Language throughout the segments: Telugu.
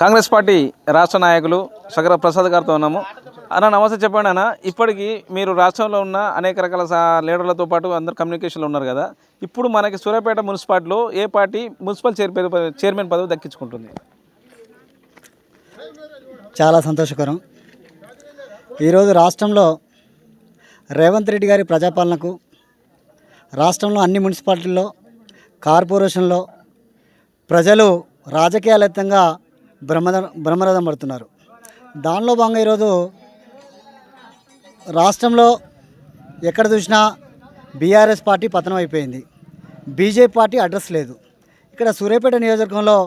కాంగ్రెస్ పార్టీ రాష్ట్ర నాయకులు సగర ప్రసాద్ గారితో ఉన్నాము. అన్న నమస్తే చెప్పండి అన్న. ఇప్పటికీ మీరు రాష్ట్రంలో ఉన్న అనేక రకాల లీడర్లతో పాటు అందరు కమ్యూనికేషన్లో ఉన్నారు కదా. ఇప్పుడు మనకి సూర్యాపేట మున్సిపాలిటీలో ఏ పార్టీ మున్సిపల్ చైర్మన్ చైర్మన్ పదవి దక్కించుకుంటుంది? చాలా సంతోషకరం. ఈరోజు రాష్ట్రంలో రేవంత్ రెడ్డి గారి ప్రజాపాలనకు రాష్ట్రంలో అన్ని మున్సిపాలిటీల్లో కార్పొరేషన్లో ప్రజలు రాజకీయాలతంగా బ్రహ్మద బ్రహ్మరథం పడుతున్నారు. దానిలో భాగంగా ఈరోజు రాష్ట్రంలో ఎక్కడ చూసినా బీఆర్ఎస్ పార్టీ పతనం అయిపోయింది. బీజేపీ పార్టీ అడ్రస్ లేదు. ఇక్కడ సూర్యాపేట నియోజకవర్గంలో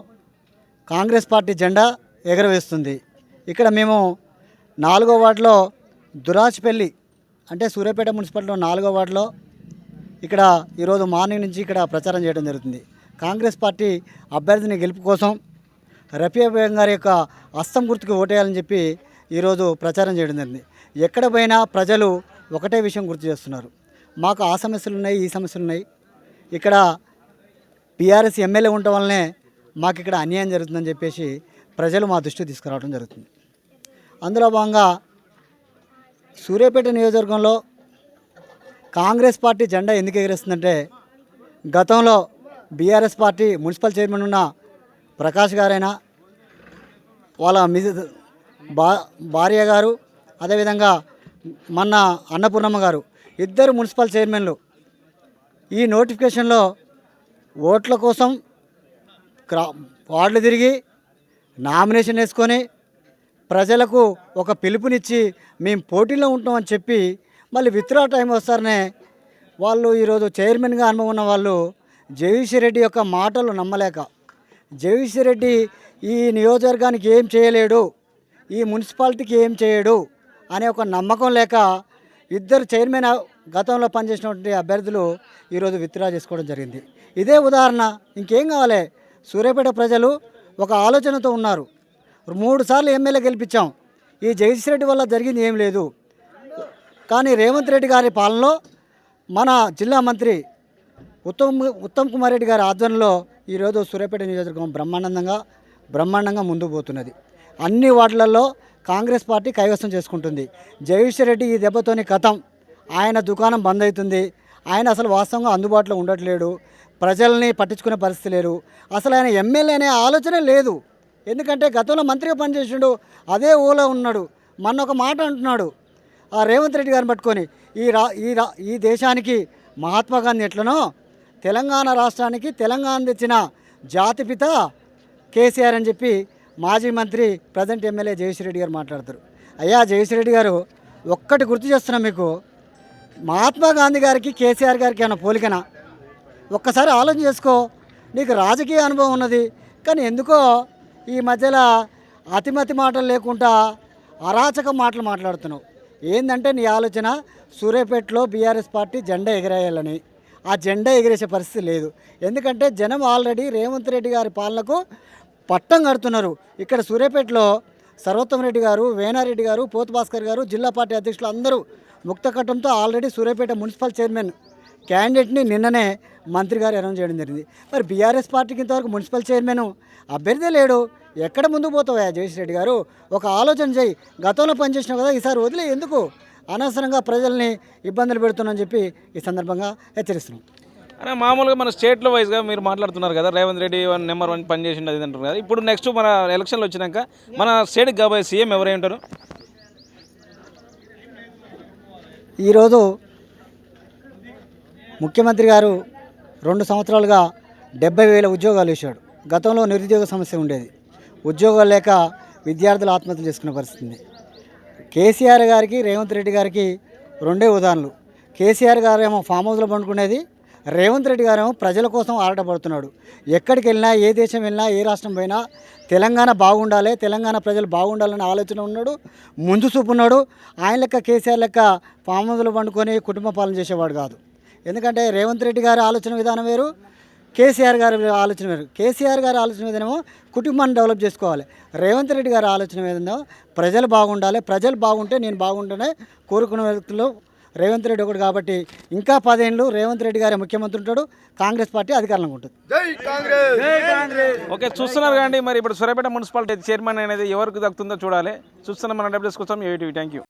కాంగ్రెస్ పార్టీ జెండా ఎగరవేస్తుంది. ఇక్కడ మేము నాలుగో వార్డులో దురాజ్పల్లి అంటే సూర్యాపేట మున్సిపాలిటీలో నాలుగో వార్డులో ఇక్కడ ఈరోజు మార్నింగ్ నుంచి ఇక్కడ ప్రచారం చేయడం జరుగుతుంది. కాంగ్రెస్ పార్టీ అభ్యర్థిని గెలుపు కోసం రఫియా గారి యొక్క అస్తం గుర్తుకు ఓటేయాలని చెప్పి ఈరోజు ప్రచారం చేయడం జరిగింది. ఎక్కడ పోయినా ప్రజలు ఒకటే విషయం గుర్తు చేస్తున్నారు. మాకు ఆ సమస్యలు ఉన్నాయి ఈ సమస్యలు ఉన్నాయి. ఇక్కడ బీఆర్ఎస్ ఎమ్మెల్యే ఉండటం వల్లనే మాకు ఇక్కడ అన్యాయం జరుగుతుందని చెప్పేసి ప్రజలు మా దృష్టికి తీసుకురావడం జరుగుతుంది. అందులో భాగంగా సూర్యాపేట నియోజకవర్గంలో కాంగ్రెస్ పార్టీ జెండా ఎందుకు ఎగిరేస్తుందంటే గతంలో బీఆర్ఎస్ పార్టీ మున్సిపల్ చైర్మన్ ఉన్న ప్రకాష్ గారైనా వాళ్ళ మిజ బా భార్య గారు అదేవిధంగా మన అన్నపూర్ణమ్మ గారు ఇద్దరు మున్సిపల్ చైర్మన్లు. ఈ నోటిఫికేషన్లో ఓట్ల కోసం క్రా వార్డులు తిరిగి నామినేషన్ వేసుకొని ప్రజలకు ఒక పిలుపునిచ్చి మేము పోటీలో ఉంటామని చెప్పి మళ్ళీ విత్డ్రా టైం వస్తారనే వాళ్ళు ఈరోజు చైర్మన్గా అనుభవం ఉన్న వాళ్ళు జగదీశ్వర్ రెడ్డి యొక్క మాటలు నమ్మలేక జగదీశ్వర్ రెడ్డి ఈ నియోజకవర్గానికి ఏం చేయలేడు ఈ మున్సిపాలిటీకి ఏం చేయడు అనే ఒక నమ్మకం లేక ఇద్దరు చైర్మన్ గతంలో పనిచేసినటువంటి అభ్యర్థులు ఈరోజు విత్డ్రా చేసుకోవడం జరిగింది. ఇదే ఉదాహరణ ఇంకేం కావాలి? సూర్యాపేట ప్రజలు ఒక ఆలోచనతో ఉన్నారు. మూడు సార్లు ఎమ్మెల్యే గెలిపించాం. ఈ జగదీష్ రెడ్డి వల్ల జరిగింది ఏం లేదు. కానీ రేవంత్ రెడ్డి గారి పాలనలో మన జిల్లా మంత్రి ఉత్తమ్ ఉత్తమ్ కుమార్ రెడ్డి గారి ఆధ్వర్యంలో ఈరోజు సూర్యాపేట నియోజకవర్గం బ్రహ్మాండంగా బ్రహ్మాండంగా ముందుకు పోతున్నది. అన్ని వార్డులలో కాంగ్రెస్ పార్టీ కైవసం చేసుకుంటుంది. జగదీశ్వర్ రెడ్డి ఈ దెబ్బతోని కథం. ఆయన దుకాణం బంద్ అవుతుంది. ఆయన అసలు వాస్తవంగా అందుబాటులో ఉండట్లేడు. ప్రజల్ని పట్టించుకునే పరిస్థితి లేరు అసలు ఆయన ఎమ్మెల్యే అనే ఆలోచనే లేదు. ఎందుకంటే గతంలో మంత్రిగా పనిచేసిండు. అదే ఊలో ఉన్నాడు. మొన్న ఒక మాట అంటున్నాడు. ఆ రేవంత్ రెడ్డి గారిని పట్టుకొని ఈ రా ఈ రా ఈ దేశానికి మహాత్మా గాంధీ ఎట్లనో తెలంగాణ రాష్ట్రానికి తెలంగాణ తెచ్చిన జాతిపిత కేసీఆర్ అని చెప్పి మాజీ మంత్రి ప్రజెంట్ ఎమ్మెల్యే జగదీశ్వర్ రెడ్డి గారు మాట్లాడతారు. అయ్యా జగదీశ్వర్ రెడ్డి గారు ఒక్కటి గుర్తు చేస్తున్నా మీకు. మహాత్మా గాంధీ గారికి కేసీఆర్ గారికి ఏమైనా పోలికనా? ఒక్కసారి ఆలోచన చేసుకో. నీకు రాజకీయ అనుభవం ఉన్నది కానీ ఎందుకో ఈ మధ్యలో అతిమతి మాటలు లేకుండా అరాచక మాటలు మాట్లాడుతున్నావు. ఏంటంటే నీ ఆలోచన? సూర్యాపేటలో బీఆర్ఎస్ పార్టీ జెండా ఎగిరేయాలని. ఆ జెండా ఎగిరేసే పరిస్థితి లేదు. ఎందుకంటే జనం ఆల్రెడీ రేవంత్ రెడ్డి గారి పాలనకు పట్టం కడుతున్నారు. ఇక్కడ సూర్యాపేటలో సర్వోత్తమ రెడ్డి గారు వేణారెడ్డి గారు పోతు భాస్కర్ గారు జిల్లా పార్టీ అధ్యక్షులు అందరూ ముక్తకట్టంతో ఆల్రెడీ సూర్యాపేట మున్సిపల్ చైర్మన్ క్యాండిడేట్ని నిన్ననే మంత్రి గారు అనౌన్స్ చేయడం జరిగింది. మరి బీఆర్ఎస్ పార్టీకి ఇంతవరకు మున్సిపల్ చైర్మన్ అభ్యర్థి లేడు. ఎక్కడ ముందుకు పోతావా జగేష్ రెడ్డి గారు? ఒక ఆలోచన చేయి. గతంలో పనిచేసినావు కదా ఈసారి వదిలే ఎందుకు? అనవసరంగా ప్రజల్ని ఇబ్బందులు పెడుతున్నాని చెప్పి ఈ సందర్భంగా హెచ్చరిస్తున్నాం. అనే మామూలుగా మన స్టేట్లో వైజ్గా మీరు మాట్లాడుతున్నారు కదా Revanth Reddy one number one పని చేసిండు అది అంటారు కదా. ఇప్పుడు నెక్స్ట్ మన ఎలక్షన్లు వచ్చినాక మన స్టేట్కి కాబోయే సీఎం ఎవరై ఉంటారు? ఈరోజు ముఖ్యమంత్రి గారు రెండు సంవత్సరాలుగా డెబ్బై వేల ఉద్యోగాలు ఇచ్చాడు గతంలో నిరుద్యోగ సమస్య ఉండేది. ఉద్యోగాలు లేక విద్యార్థులు ఆత్మహత్యలు చేసుకునే పరిస్థితి కేసీఆర్ గారికి రేవంత్ రెడ్డి గారికి రెండే ఉదాహరణలు. కేసీఆర్ గారేమో ఫామ్ హౌస్లో పండుకునేది రేవంత్ రెడ్డి గారేమో ప్రజల కోసం ఆరాటపడుతున్నాడు. ఎక్కడికి వెళ్ళినా ఏ దేశం వెళ్ళినా ఏ రాష్ట్రం పోయినా తెలంగాణ బాగుండాలి తెలంగాణ ప్రజలు బాగుండాలనే ఆలోచన ఉన్నాడు ముందు చూపు ఉన్నాడు. ఆయన లెక్క కేసీఆర్ లెక్క ఫామ్ హౌస్లో పండుకొని కుటుంబ పాలన చేసేవాడు కాదు. ఎందుకంటే రేవంత్ రెడ్డి గారి ఆలోచన విధానం వేరు కేసీఆర్ గారి ఆలోచన వేరు కేసీఆర్ గారి ఆలోచన విధానమో కుటుంబాన్ని డెవలప్ చేసుకోవాలి. రేవంత్ రెడ్డి గారి ఆలోచన విధానం ప్రజలు బాగుండాలి. ప్రజలు బాగుంటే నేను బాగుంటేనే కోరుకునే వ్యక్తులు రేవంత్ రెడ్డి ఒకటి కాబట్టి ఇంకా పదేళ్ళు రేవంత్ రెడ్డి గారే ముఖ్యమంత్రి ఉంటాడు. కాంగ్రెస్ పార్టీ అధికారంలో ఉంటుంది. ఓకే చూస్తున్నారు కానీ మరి ఇప్పుడు సూర్యాపేట మున్సిపాలిటీ చైర్మన్ అనేది ఎవరికి దక్కుతుందో చూడాలి. చూస్తున్నాం మన డబ్ల్యూఎస్ కోసం ఏటీవీ థ్యాంక్ యూ